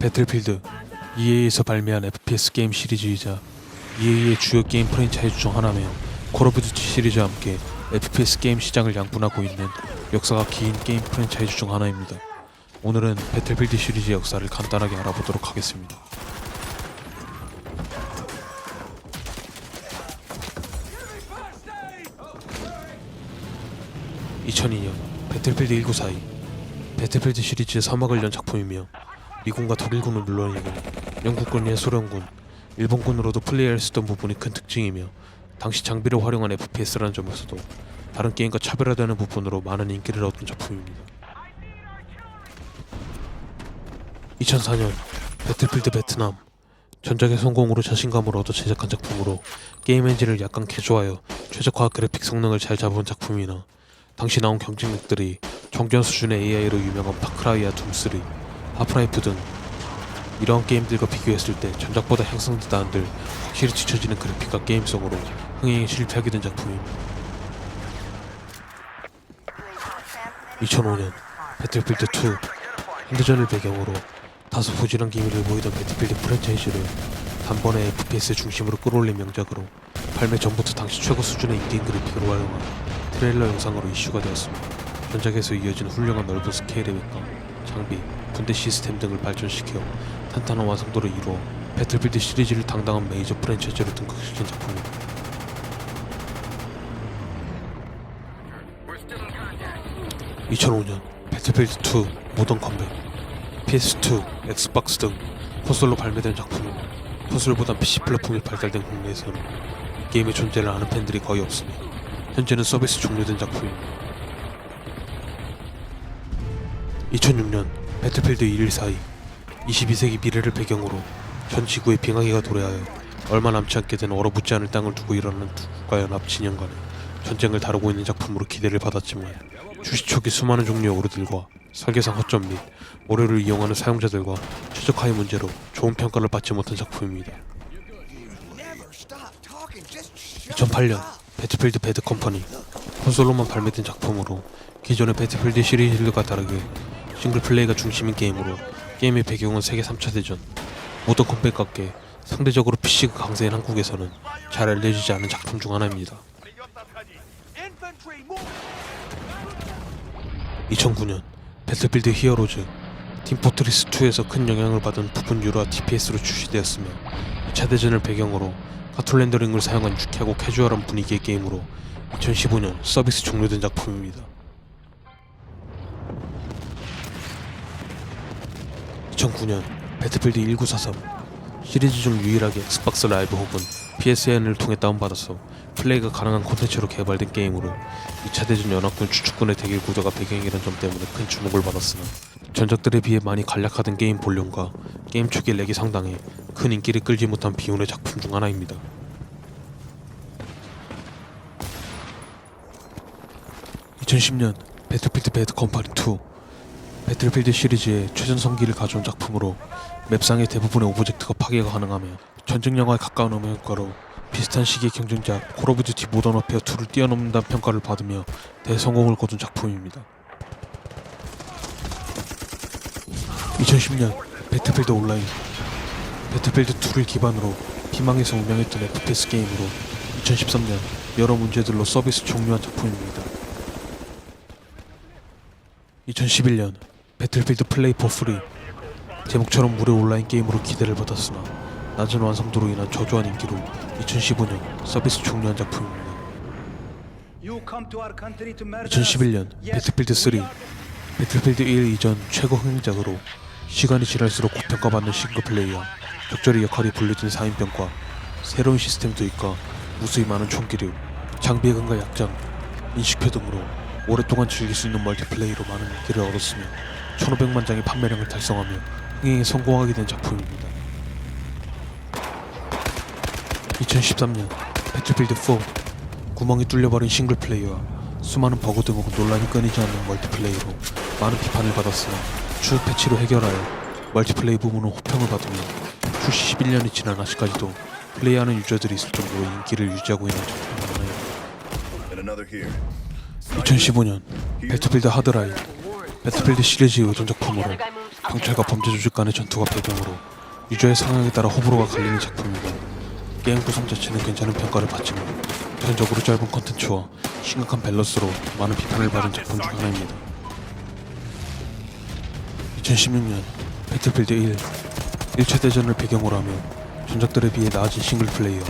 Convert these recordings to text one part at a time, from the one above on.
배틀필드 EA에서 발매한 FPS 게임 시리즈이자 EA의 주요 게임 프랜차이즈 중 하나며 콜 오브 듀티 시리즈와 함께 FPS 게임 시장을 양분하고 있는 역사가 긴 게임 프랜차이즈 중 하나입니다. 오늘은 배틀필드 시리즈의 역사를 간단하게 알아보도록 하겠습니다. (2002년) 배틀필드 1942 배틀필드 시리즈의 서막을 연 작품이며 미군과 독일군은 물론이고 영국군의 소련군, 일본군으로도 플레이할 수 있던 부분이 큰 특징이며 당시 장비를 활용한 FPS라는 점에서도 다른 게임과 차별화되는 부분으로 많은 인기를 얻은 작품입니다. 2004년 배틀필드 베트남 전작의 성공으로 자신감을 얻어 제작한 작품으로 게임 엔진을 약간 개조하여 최적화 그래픽 성능을 잘 잡은 작품이나 당시 나온 경쟁력들이 정전 수준의 AI로 유명한 파크라이와 둠3, 하프라이프 등 이러한 게임들과 비교했을 때 전작보다 향상되다 한들 확실히 뒤처지는 그래픽과 게임성으로 흥행에 실패하게 된 작품입니다. 2005년 배틀필드 2 핸드전을 배경으로 다소 부진한 기미를 보이던 배틀필드 프랜차이즈를 단번에 FPS 중심으로 끌어올린 명작으로 발매 전부터 당시 최고 수준의 인게임 그래픽을 활용한 트레일러 영상으로 이슈가 되었습니다. 전작에서 이어지는 훌륭한 넓은 스케일의 외관, 장비, 분대 시스템 등을 발전시켜 탄탄한 완성도를 이루어 배틀필드 시리즈를 당당한 메이저 프랜차이즈로 등극시킨 작품입니다. 2005년 배틀필드 2 모던 컴백 PS2, 엑스박스 등 콘솔로 발매된 작품이고 콘솔보다 PC 플랫폼이 발달된 국내에서는 이 게임의 존재를 아는 팬들이 거의 없으며 현재는 서비스 종료된 작품입니다. 2006년 배틀필드 2142 22세기 미래를 배경으로 전 지구의 빙하기가 도래하여 얼마 남지 않게 된 얼어붙지 않을 땅을 두고 일어나는 두 국가 연합 진영 간의 전쟁을 다루고 있는 작품으로 기대를 받았지만 출시 초기 수많은 종류의 오류들과 설계상 허점 및 오류를 이용하는 사용자들과 최적화의 문제로 좋은 평가를 받지 못한 작품입니다. 2008년 배틀필드 배드 컴퍼니 콘솔로만 발매된 작품으로 기존의 배틀필드 시리즈들과 다르게 싱글 플레이가 중심인 게임으로 게임의 배경은 세계 3차 대전 모던 컴백과 함께 상대적으로 PC가 강세인 한국에서는 잘 알려지지 않은 작품 중 하나입니다. 2009년 배틀필드 히어로즈 팀포트리스 2에서 큰 영향을 받은 부분 유라 TPS로 출시되었으며 2차 대전을 배경으로 카툰 렌더링을 사용한 유쾌하고 캐주얼한 분위기의 게임으로 2015년 서비스 종료된 작품입니다. 2009년 배틀필드 1943 시리즈 중 유일하게 엑스박스 라이브 혹은 PSN을 통해 다운받아서 플레이가 가능한 콘텐츠로 개발된 게임으로 2차 대전 연합군 주축군의 대결 구도가 배경이라는 점 때문에 큰 주목을 받았으나 전작들에 비해 많이 간략하던 게임 볼륨과 게임 초기 렉이 상당해 큰 인기를 끌지 못한 비운의 작품 중 하나입니다. (2010년) 배틀필드 배드 컴퍼니 2 배틀필드 시리즈의 최전성기를 가져온 작품으로 맵상의 대부분의 오브젝트가 파괴가 가능하며 전쟁 영화에 가까운 음향 효과로 비슷한 시기의 경쟁자 콜 오브 듀티 모던 워페어 2를 뛰어넘는다는 평가를 받으며 대성공을 거둔 작품입니다. 2010년 배틀필드 온라인 배틀필드 2를 기반으로 희망에서 운영했던 FPS 게임으로 2013년 여러 문제들로 서비스 종료한 작품입니다. 2011년 배틀필드 플레이 포 프리. 제목처럼 무료 온라인 게임으로 기대를 받았으나 낮은 완성도로 인한 저조한 인기로 2015년 서비스 종료한 작품입니다. 2011년 배틀필드 3 배틀필드 1 이전 최고 흥행작으로 시간이 지날수록 고평가받는 싱글 플레이와 적절히 역할이 분류된 4인병과 새로운 시스템 도입과 무수히 많은 총기류, 장비의 근과 약장, 인식표 등으로 오랫동안 즐길 수 있는 멀티플레이로 많은 인기를 얻었으며 1500만 장의 판매량을 달성하며 흥행에 성공하게 된 작품입니다. 2013년 배틀필드 4 구멍이 뚫려버린 싱글 플레이와 수많은 버그 등 혹은 논란이 끊이지 않는 멀티플레이로 많은 비판을 받았으나 추후 패치로 해결하여 멀티플레이 부분은 호평을 받으며 출시 11년이 지난 아직까지도 플레이하는 유저들이 있을 정도로 인기를 유지하고 있는 작품 중 하나입니다. And another here. 2015년 배틀필드 하드라인 배틀필드 시리즈 의존 작품으로 경찰과 범죄 조직 간의 전투가 배경으로 유저의 상황에 따라 호불호가 갈리는 작품입니다. 게임 구성 자체는 괜찮은 평가를 받지만 전적으로 짧은 컨텐츠와 심각한 밸런스로 많은 비판을 받은 작품 중 하나입니다. 2016년 배틀필드 1 1차 대전을 배경으로 하며 전작들에 비해 나아진 싱글 플레이어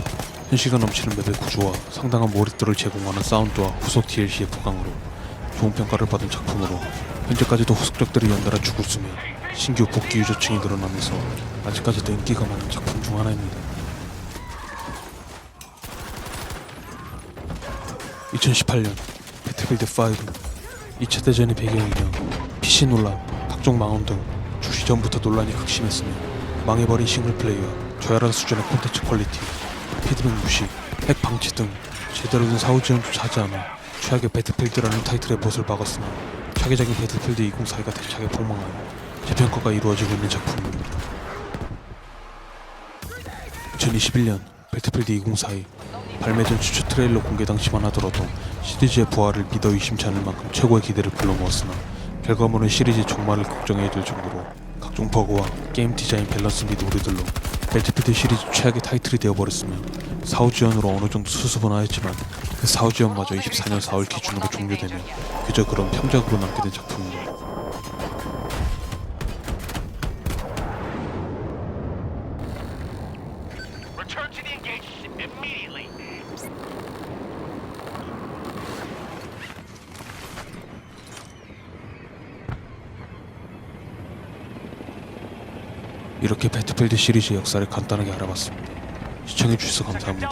현실감 넘치는 맵의 구조와 상당한 몰입도를 제공하는 사운드와 후속 DLC의 포강으로 좋은 평가를 받은 작품으로 현재까지도 후속작들이 연달아 죽었으며 신규 복귀 유저층이 늘어나면서 아직까지도 인기가 많은 작품 중 하나입니다. 2018년 배틀필드 5 2차 대전의 배경이며 PC 논란, 각종 망언 등 출시 전부터 논란이 극심했으며 망해버린 싱글플레이와 저열한 수준의 콘텐츠 퀄리티, 피드백 무시, 핵 방치 등 제대로 된 사후 지원조차 하지 않아 최악의 배틀필드라는 타이틀의 못을 박았으나 차기작인 배틀필드 2042가 대차게 폭망하여 재평가가 이루어지고 있는 작품입니다. 2021년 배틀필드 2042 발매 전 추천 트레일러 공개 당시만 하더라도 시리즈의 부활을 믿어 의심치 않을 만큼 최고의 기대를 불러모았으나 결과물은 시리즈 종말을 걱정해야 될 정도로 각종 버그와 게임 디자인 밸런스 및 오류들로 배틀필드 시리즈 최악의 타이틀이 되어버렸으며 사후 지원으로 어느 정도 수습은 하였지만 그 사후 지원마저 24년 4월 기준으로 종료되며 그저 그런 평작으로 남게 된 작품입니다. 이렇게 배틀필드 시리즈의 역사를 간단하게 알아봤습니다. 시청해주셔서 감사합니다.